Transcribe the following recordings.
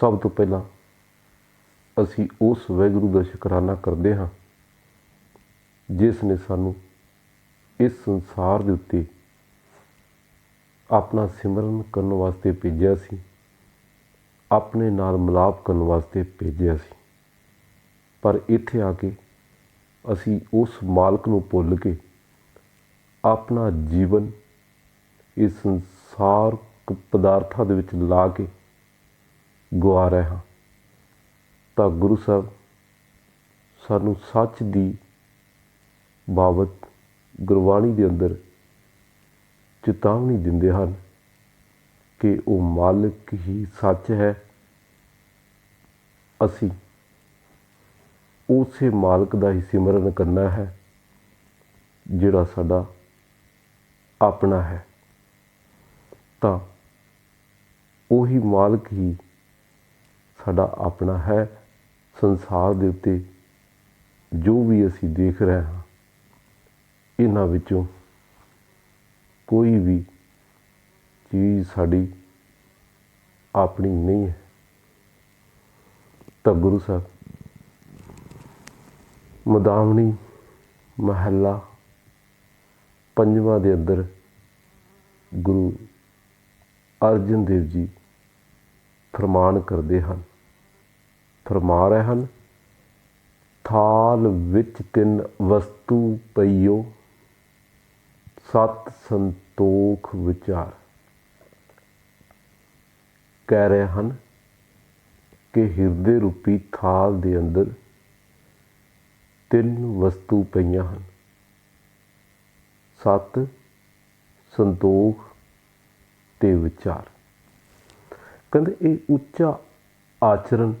ਸਭ ਤੋਂ ਪਹਿਲਾਂ ਅਸੀਂ ਉਸ ਵਾਹਿਗੁਰੂ ਦਾ ਸ਼ੁਕਰਾਨਾ ਕਰਦੇ ਹਾਂ, ਜਿਸ ਨੇ ਸਾਨੂੰ ਇਸ ਸੰਸਾਰ ਦੇ ਉੱਤੇ ਆਪਣਾ ਸਿਮਰਨ ਕਰਨ ਵਾਸਤੇ ਭੇਜਿਆ ਸੀ, ਆਪਣੇ ਨਾਲ ਮਿਲਾਪ ਕਰਨ ਵਾਸਤੇ ਭੇਜਿਆ ਸੀ। ਪਰ ਇੱਥੇ ਆ ਕੇ ਅਸੀਂ ਉਸ ਮਾਲਕ ਨੂੰ ਭੁੱਲ ਕੇ ਆਪਣਾ ਜੀਵਨ ਇਸ ਸੰਸਾਰ ਪਦਾਰਥਾਂ ਦੇ ਵਿੱਚ ਲਾ ਕੇ ਗਵਾ ਰਹੇ। ਹਾਂ ਤਾਂ ਗੁਰੂ ਸਾਹਿਬ ਸਾਨੂੰ ਸੱਚ ਦੀ ਬਾਬਤ ਗੁਰਬਾਣੀ ਦੇ ਅੰਦਰ ਚੇਤਾਵਨੀ ਦਿੰਦੇ ਹਨ ਕਿ ਉਹ ਮਾਲਕ ਹੀ ਸੱਚ ਹੈ। ਅਸੀਂ ਉਸੇ ਮਾਲਕ ਦਾ ਹੀ ਸਿਮਰਨ ਕਰਨਾ ਹੈ ਜਿਹੜਾ ਸਾਡਾ ਆਪਣਾ ਹੈ। ਤਾਂ ਉਹੀ ਮਾਲਕ ਹੀ ਸਾਡਾ ਆਪਣਾ ਹੈ। ਸੰਸਾਰ ਦੇ ਉੱਤੇ ਜੋ ਵੀ ਅਸੀਂ ਦੇਖ ਰਹੇ ਹਾਂ, ਇਹਨਾਂ ਵਿੱਚੋਂ ਕੋਈ ਵੀ ਚੀਜ਼ ਸਾਡੀ ਆਪਣੀ ਨਹੀਂ ਹੈ। ਤਾਂ ਗੁਰੂ ਸਾਹਿਬ, ਮਦਾਵਣੀ ਮਹੱਲਾ ਪੰਜਵਾਂ ਦੇ ਅੰਦਰ ਗੁਰੂ ਅਰਜਨ ਦੇਵ ਜੀ ਫਰਮਾਨ ਕਰਦੇ ਹਨ ਫਰਮਾ ਰਹੇ ਹਨ। ਥਾਲ ਵਿੱਚ ਤਿੰਨ ਵਸਤੂ ਪਈਓ, ਸਤ ਸੰਤੋਖ ਵਿਚਾਰ। ਕਹਿ ਰਹੇ ਹਨ ਕਿ ਹਿਰਦੇ ਰੂਪੀ ਥਾਲ ਦੇ ਅੰਦਰ ਤਿੰਨ ਵਸਤੂ ਪਈਆਂ ਹਨ। ਸਤ ਸੰਤੋਖ ਤੇ ਵਿਚਾਰ। ਕਹਿੰਦੇ ਇਹ ਉੱਚਾ ਆਚਰਣ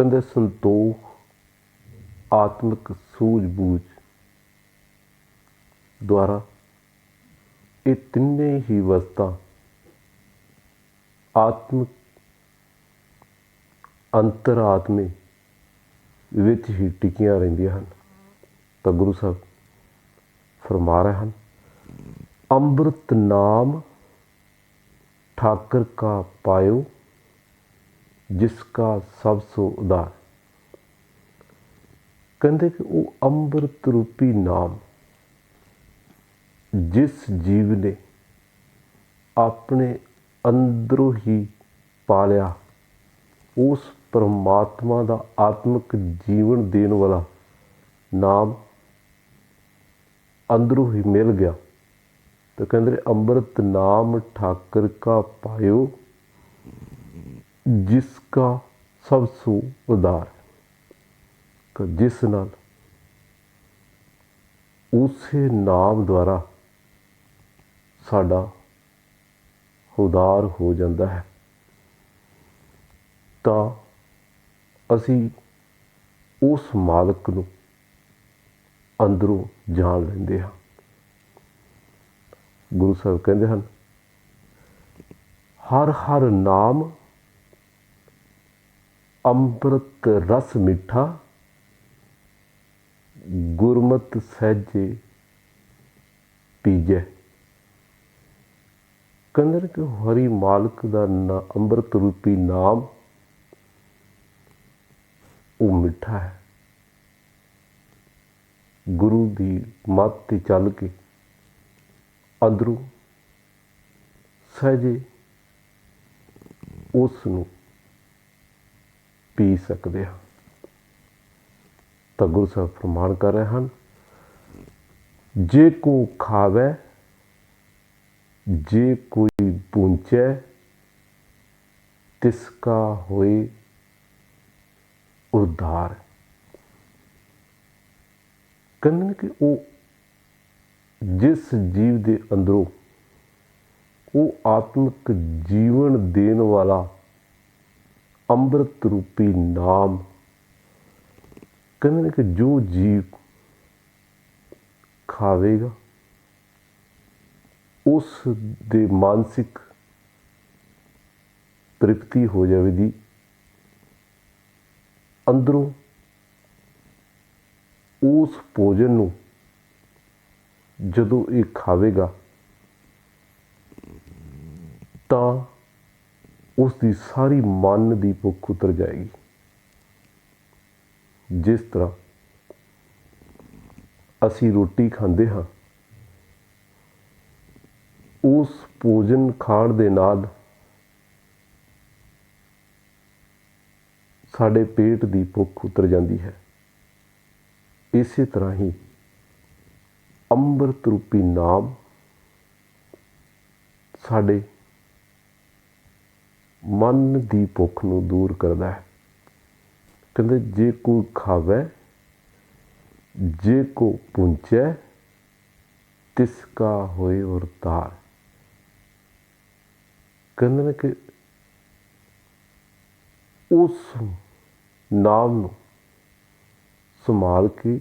ਕਹਿੰਦੇ ਸੰਤੋਖ, ਆਤਮਿਕ ਸੂਝ-ਬੂਝ। ਦੁਆਰਾ ਇਹ ਤਿੰਨੇ ਹੀ ਵਸਤਾਂ ਆਤਮਿਕ, ਅੰਤਰਾਤਮੇ ਵਿੱਚ ਹੀ ਟਿਕੀਆਂ ਰਹਿੰਦੀਆਂ ਹਨ। ਤਾਂ ਗੁਰੂ ਸਾਹਿਬ ਫਰਮਾ ਰਹੇ ਹਨ, ਅੰਮ੍ਰਿਤ ਨਾਮ ਠਾਕਰ ਕਾ ਪਾਇਓ ਜਿਸ ਕਾ ਸਭ ਸੋ ਉਦਾਰ ਕਹਿੰਦੇ ਕਿ ਉਹ ਅੰਮ੍ਰਿਤ ਰੂਪੀ ਨਾਮ ਜਿਸ ਜੀਵ ਨੇ ਆਪਣੇ ਅੰਦਰੋਂ ਹੀ ਪਾਲਿਆ ਉਸ ਪਰਮਾਤਮਾ ਦਾ ਆਤਮਿਕ ਜੀਵਨ ਦੇਣ ਵਾਲਾ ਨਾਮ ਅੰਦਰੋਂ ਹੀ ਮਿਲ ਗਿਆ ਤਾਂ ਕਹਿੰਦੇ ਅੰਮ੍ਰਿਤ ਨਾਮ ਠਾਕਰ ਕਾ ਪਾਇਓ ਜਿਸ ਕਾ ਸਭ ਸੋ ਉਦਾਰ ਜਿਸ ਨਾਲ ਉਸੇ ਨਾਮ ਦੁਆਰਾ ਸਾਡਾ ਉਦਾਰ ਹੋ ਜਾਂਦਾ ਹੈ, ਤਾਂ ਅਸੀਂ ਉਸ ਮਾਲਕ ਨੂੰ ਅੰਦਰੋਂ ਜਾਣ ਲੈਂਦੇ ਹਾਂ। ਗੁਰੂ ਸਾਹਿਬ ਕਹਿੰਦੇ ਹਨ, ਹਰ ਹਰ ਨਾਮ ਅੰਮ੍ਰਿਤ ਰਸ ਮਿੱਠਾ, ਗੁਰਮਤ ਸਹਿਜੇ ਪੀਜੈ। ਕਹਿੰਦੇ ਕਿ ਹਰੀ ਮਾਲਕ ਦਾ ਨਾ ਅੰਮ੍ਰਿਤ ਰੂਪੀ ਨਾਮ ਉਹ ਮਿੱਠਾ ਹੈ। ਗੁਰੂ ਦੀ ਮੱਤ ਤੇ ਚੱਲ ਕੇ ਅੰਦਰੋਂ ਸਹਿਜੇ ਉਸ ਨੂੰ ਪੀ ਸਕਦੇ ਹਾਂ। ਤਾਂ ਗੁਰੂ ਸਾਹਿਬ ਪ੍ਰਮਾਣ ਕਰ ਰਹੇ ਹਨ, ਜੇ ਕੋ ਖਾਵੇ, ਜੇ ਕੋਈ ਪੁੰਚੈ ਤਿਸ ਕਾ ਹੋਏ ਉਧਾਰ ਕਹਿੰਦੇ ਕਿ ਉਹ ਜਿਸ ਜੀਵ ਦੇ ਅੰਦਰੋਂ ਉਹ ਆਤਮਿਕ ਜੀਵਨ ਦੇਣ ਵਾਲਾ ਅੰਮ੍ਰਿਤ ਰੂਪੀ ਨਾਮ। ਕਹਿੰਦੇ ਨੇ ਕਿ ਜੋ ਜੀਵ ਖਾਵੇਗਾ, ਉਸ ਦੇ ਮਾਨਸਿਕ ਤ੍ਰਿਪਤੀ ਹੋ ਜਾਵੇਗੀ। ਅੰਦਰੋਂ ਉਸ ਭੋਜਨ ਨੂੰ ਜਦੋਂ ਇਹ ਖਾਵੇਗਾ, ਤਾਂ ਉਸ ਦੀ ਸਾਰੀ ਮਨ ਦੀ ਭੁੱਖ ਉਤਰ ਜਾਏਗੀ। ਜਿਸ ਤਰ੍ਹਾਂ ਅਸੀਂ ਰੋਟੀ ਖਾਂਦੇ ਹਾਂ, ਉਸ ਭੋਜਨ ਖਾਣ ਦੇ ਨਾਲ ਸਾਡੇ ਪੇਟ ਦੀ ਭੁੱਖ ਉਤਰ ਜਾਂਦੀ ਹੈ। ਇਸੇ ਤਰ੍ਹਾਂ ਹੀ ਅੰਮ੍ਰਿਤ ਰੂਪੀ ਨਾਮ ਸਾਡੇ ਮਨ ਦੀ ਭੁੱਖ ਨੂੰ ਦੂਰ ਕਰਦਾ ਹੈ। ਕਹਿੰਦੇ, ਜੇ ਕੋਈ ਖਾਵੇ, ਜੇ ਕੋ ਪੁੰਚੈ ਤਿਸ ਕਾ ਹੋਏ ਵਰਤਾਰ ਕਹਿੰਦੇ ਨੇ ਕਿ ਉਸ ਨਾਮ ਨੂੰ ਸੰਭਾਲ ਕੇ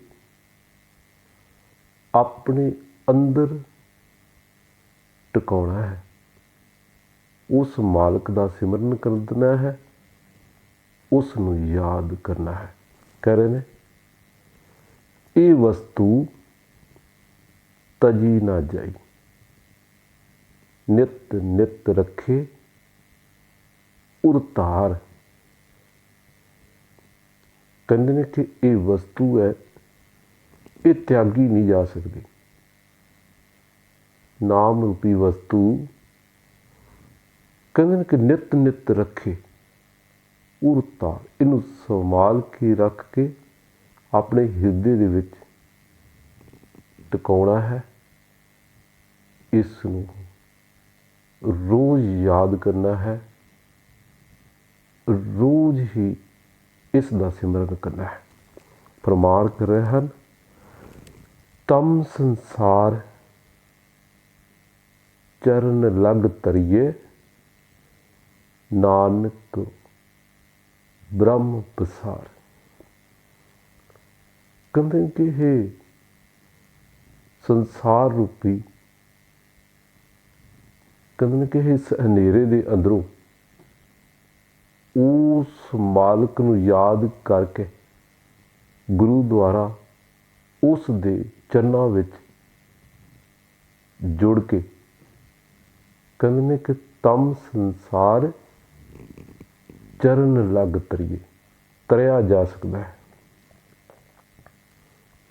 ਆਪਣੇ ਅੰਦਰ ਟਿਕਾਉਣਾ ਹੈ। ਉਸ ਮਾਲਕ ਦਾ ਸਿਮਰਨ ਕਰਨਾ ਹੈ ਉਸ ਨੂੰ ਯਾਦ ਕਰਨਾ ਹੈ। ਕਹਿ ਰਹੇ ਨੇ, ਇਹ ਵਸਤੂ ਤਜੀ ਨਾ ਜਾਈ। ਨਿਤ ਨਿਤ ਰੱਖੇ, ਉਰਤਾਰ। ਕਹਿੰਦੇ ਨੇ ਕਿ ਇਹ ਵਸਤੂ ਹੈ, ਇਹ ਤਿਆਗੀ ਨਹੀਂ ਜਾ ਸਕਦੀ। ਨਾਮ ਰੂਪੀ ਵਸਤੂ ਕਹਿੰਦੇ ਨੇ ਕਿ ਨਿਤ ਨਿਤ ਰੱਖੇ। ਉਰਤਾ ਇਹਨੂੰ ਸੰਭਾਲ ਕੇ ਰੱਖ ਕੇ ਆਪਣੇ ਹਿਰਦੇ ਦੇ ਵਿੱਚ ਟਿਕਾਉਣਾ ਹੈ। ਇਸ ਨੂੰ ਰੋਜ਼ ਯਾਦ ਕਰਨਾ ਹੈ। ਰੋਜ਼ ਹੀ ਇਸ ਦਾ ਸਿਮਰਨ ਕਰਨਾ ਹੈ। ਪ੍ਰਮਾਣ ਕਰ ਰਹੇ ਹਨ। ਤਮ ਸੰਸਾਰ ਚਰਨ ਲਗ ਤਰੀਏ ਨਾਨਕ ਬ੍ਰਹਮ ਪਸਾਰ। ਕਹਿੰਦੇ ਕਿ ਇਹ ਸੰਸਾਰ ਰੂਪੀ, ਕਹਿੰਦੇ ਨੇ ਕਿ ਇਸ ਹਨੇਰੇ ਦੇ ਅੰਦਰੋਂ ਉਸ ਮਾਲਕ ਨੂੰ ਯਾਦ ਕਰਕੇ ਗੁਰੂ ਦੁਆਰਾ ਉਸ ਦੇ ਚਰਨਾਂ ਵਿੱਚ ਜੁੜ ਕੇ ਕਹਿੰਦੇ ਨੇ ਕਿ ਤਮ ਸੰਸਾਰ ਚਰਨ ਲੱਗ ਤਰੀਏ, ਤਰਿਆ ਜਾ ਸਕਦਾ ਹੈ।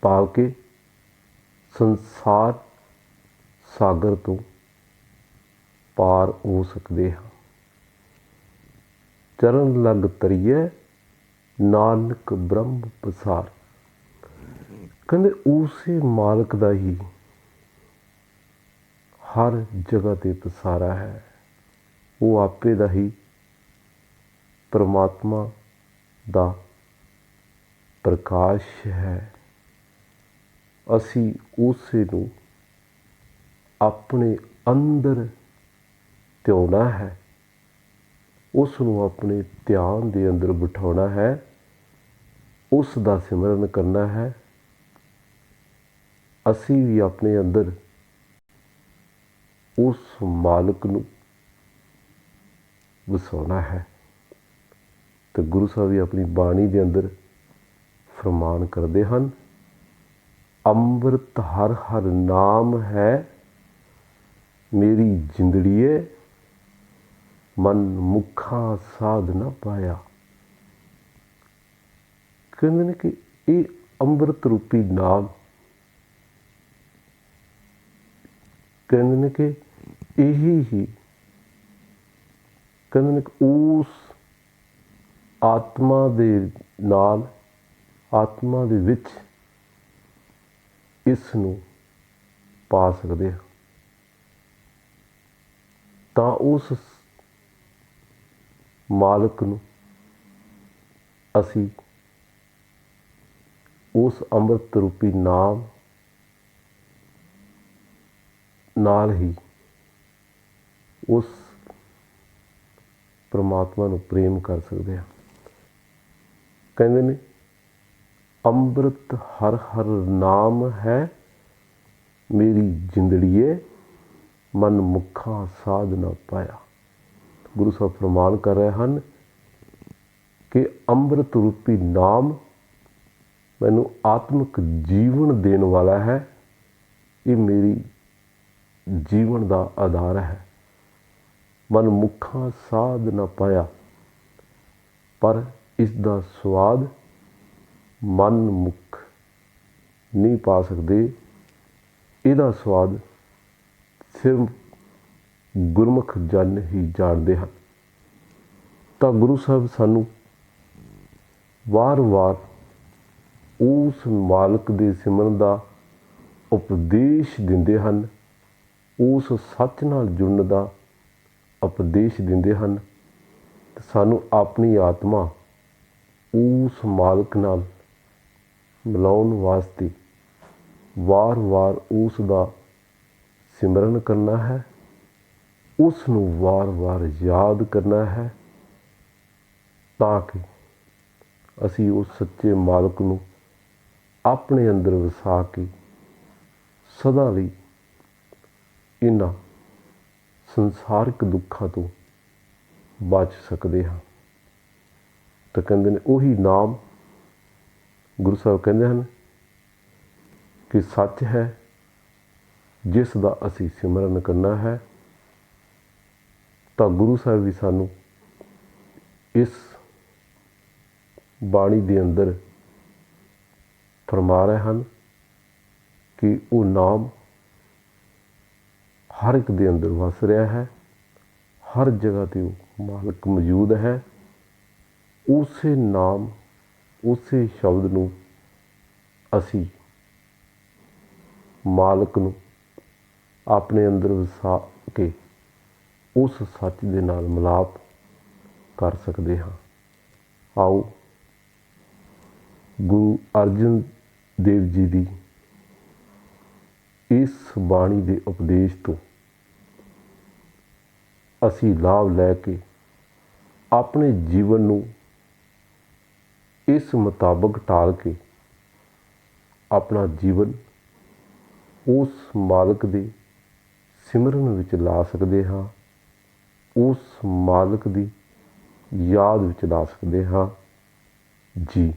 ਭਾਵ ਕਿ ਸੰਸਾਰ ਸਾਗਰ ਤੋਂ ਪਾਰ ਹੋ ਸਕਦੇ ਹਾਂ। ਚਰਨ ਲੱਗ ਤਰੀਏ, ਨਾਨਕ ਬ੍ਰਹਮ ਪਸਾਰ। ਕਹਿੰਦੇ ਉਸੇ ਮਾਲਕ ਦਾ ਹੀ ਹਰ ਜਗ੍ਹਾ ਤੇ ਪਸਾਰਾ ਹੈ। ਉਹ ਆਪੇ ਦਾ ਹੀ ਪਰਮਾਤਮਾ ਦਾ ਪ੍ਰਕਾਸ਼ ਹੈ। ਅਸੀਂ ਉਸ ਨੂੰ ਆਪਣੇ ਅੰਦਰ ਧਿਆਉਣਾ ਹੈ। ਉਸ ਨੂੰ ਆਪਣੇ ਧਿਆਨ ਦੇ ਅੰਦਰ ਬਿਠਾਉਣਾ ਹੈ। ਉਸ ਦਾ ਸਿਮਰਨ ਕਰਨਾ ਹੈ। ਅਸੀਂ ਵੀ ਆਪਣੇ ਅੰਦਰ ਉਸ ਮਾਲਕ ਨੂੰ ਵਸਾਉਣਾ ਹੈ। ਤੇ ਗੁਰੂ ਸਾਹਿਬ ਵੀ ਆਪਣੀ ਬਾਣੀ ਦੇ ਅੰਦਰ ਫਰਮਾਨ ਕਰਦੇ ਹਨ, ਅੰਮ੍ਰਿਤ ਹਰ ਹਰ ਨਾਮ ਹੈ, ਮੇਰੀ ਜਿੰਦੜੀਏ, ਮਨ ਮੁਖਾ ਸਾਧ ਨਾ ਪਾਇਆ। ਕਹਿੰਦੇ ਨੇ ਕਿ ਇਹ ਅੰਮ੍ਰਿਤ ਰੂਪੀ ਨਾਮ, ਕਹਿੰਦੇ ਨੇ ਕਿ ਇਹੀ ਹੀ, ਕਹਿੰਦੇ ਨੇ ਕਿ ਉਸ ਆਤਮਾ ਦੇ ਨਾਲ, ਆਤਮਾ ਦੇ ਵਿੱਚ ਇਸ ਨੂੰ ਪਾ ਸਕਦੇ ਹਾਂ। ਤਾਂ ਉਸ ਮਾਲਕ ਨੂੰ ਅਸੀਂ ਉਸ ਅੰਮ੍ਰਿਤ ਰੂਪੀ ਨਾਮ ਨਾਲ ਹੀ ਉਸ ਪ੍ਰਮਾਤਮਾ ਨੂੰ ਪ੍ਰੇਮ ਕਰ ਸਕਦੇ ਹਾਂ। ਕਹਿੰਦੇ ਨੇ, ਅੰਮ੍ਰਿਤ ਹਰ ਹਰ ਨਾਮ ਹੈ, ਮੇਰੀ ਜਿੰਦੜੀਏ, ਮਨ ਮੁਖਾ ਸਾਧ ਨਾ ਪਾਇਆ। ਗੁਰੂ ਸਾਹਿਬ ਫਰਮਾਨ ਕਰ ਰਹੇ ਹਨ ਕਿ ਅੰਮ੍ਰਿਤ ਰੂਪੀ ਨਾਮ ਮੈਨੂੰ ਆਤਮਿਕ ਜੀਵਨ ਦੇਣ ਵਾਲਾ ਹੈ। ਇਹ ਮੇਰੀ ਜੀਵਨ ਦਾ ਆਧਾਰ ਹੈ। ਮਨਮੁਖਾਂ ਸਾਧ ਨਾ ਪਾਇਆ। ਪਰ ਇਸ ਦਾ ਸਵਾਦ ਮਨਮੁਖ ਨਹੀਂ ਪਾ ਸਕਦੇ। ਇਹਦਾ ਸਵਾਦ ਸਿਰਫ ਗੁਰਮੁਖ ਜਨ ਹੀ ਜਾਣਦੇ ਹਨ। ਤਾਂ ਗੁਰੂ ਸਾਹਿਬ ਸਾਨੂੰ ਵਾਰ-ਵਾਰ ਉਸ ਮਾਲਕ ਦੇ ਸਿਮਰਨ ਦਾ ਉਪਦੇਸ਼ ਦਿੰਦੇ ਹਨ, ਉਸ ਸੱਚ ਨਾਲ ਜੁੜਨ ਦਾ ਉਪਦੇਸ਼ ਦਿੰਦੇ ਹਨ। ਤੇ ਸਾਨੂੰ ਆਪਣੀ ਆਤਮਾ ਉਸ ਮਾਲਕ ਨਾਲ ਮਿਲਾਉਣ ਵਾਸਤੇ ਵਾਰ-ਵਾਰ ਉਸ ਦਾ ਸਿਮਰਨ ਕਰਨਾ ਹੈ ਉਸ ਨੂੰ ਵਾਰ-ਵਾਰ ਯਾਦ ਕਰਨਾ ਹੈ ਤਾਂ ਕਿ ਅਸੀਂ ਉਸ ਸੱਚੇ ਮਾਲਕ ਨੂੰ ਆਪਣੇ ਅੰਦਰ ਵਸਾ ਕੇ ਸਦਾ ਲਈ ਇਹਨਾਂ ਸੰਸਾਰਿਕ ਦੁੱਖਾਂ ਤੋਂ ਬਚ ਸਕਦੇ ਹਾਂ। ਤਾਂ ਕਹਿੰਦੇ ਨੇ ਉਹੀ ਨਾਮ ਗੁਰੂ ਸਾਹਿਬ ਕਹਿੰਦੇ ਹਨ ਕਿ ਸੱਚ ਹੈ, ਜਿਸ ਦਾ ਅਸੀਂ ਸਿਮਰਨ ਕਰਨਾ ਹੈ, ਤਾਂ ਗੁਰੂ ਸਾਹਿਬ ਵੀ ਸਾਨੂੰ ਇਸ ਬਾਣੀ ਦੇ ਅੰਦਰ ਫਰਮਾ ਰਹੇ ਹਨ ਕਿ ਉਹ ਨਾਮ ਹਰ ਇੱਕ ਦੇ ਅੰਦਰ ਵਸ ਰਿਹਾ ਹੈ, ਹਰ ਜਗ੍ਹਾ ਤੇ ਉਹ ਮਾਲਕ ਮੌਜੂਦ ਹੈ। ਉਸੇ ਨਾਮ, ਉਸੇ ਸ਼ਬਦ ਨੂੰ ਅਸੀਂ ਮਾਲਕ ਨੂੰ ਆਪਣੇ ਅੰਦਰ ਵਸਾ ਕੇ ਉਸ ਸੱਚ ਦੇ ਨਾਲ ਮਿਲਾਪ ਕਰ ਸਕਦੇ ਹਾਂ। ਆਓ, ਗੁਰੂ ਅਰਜਨ ਦੇਵ ਜੀ ਦੀ ਇਸ ਬਾਣੀ ਦੇ ਉਪਦੇਸ਼ ਤੋਂ ਅਸੀਂ ਲਾਭ ਲੈ ਕੇ ਆਪਣੇ ਜੀਵਨ ਨੂੰ ਇਸ ਮੁਤਾਬਕ ਢਾਲ ਕੇ ਆਪਣਾ ਜੀਵਨ ਉਸ ਮਾਲਕ ਦੇ ਸਿਮਰਨ ਵਿੱਚ ਲਾ ਸਕਦੇ ਹਾਂ, ਉਸ ਮਾਲਕ ਦੀ ਯਾਦ ਵਿੱਚ ਲਾ ਸਕਦੇ ਹਾਂ। ਜੀ।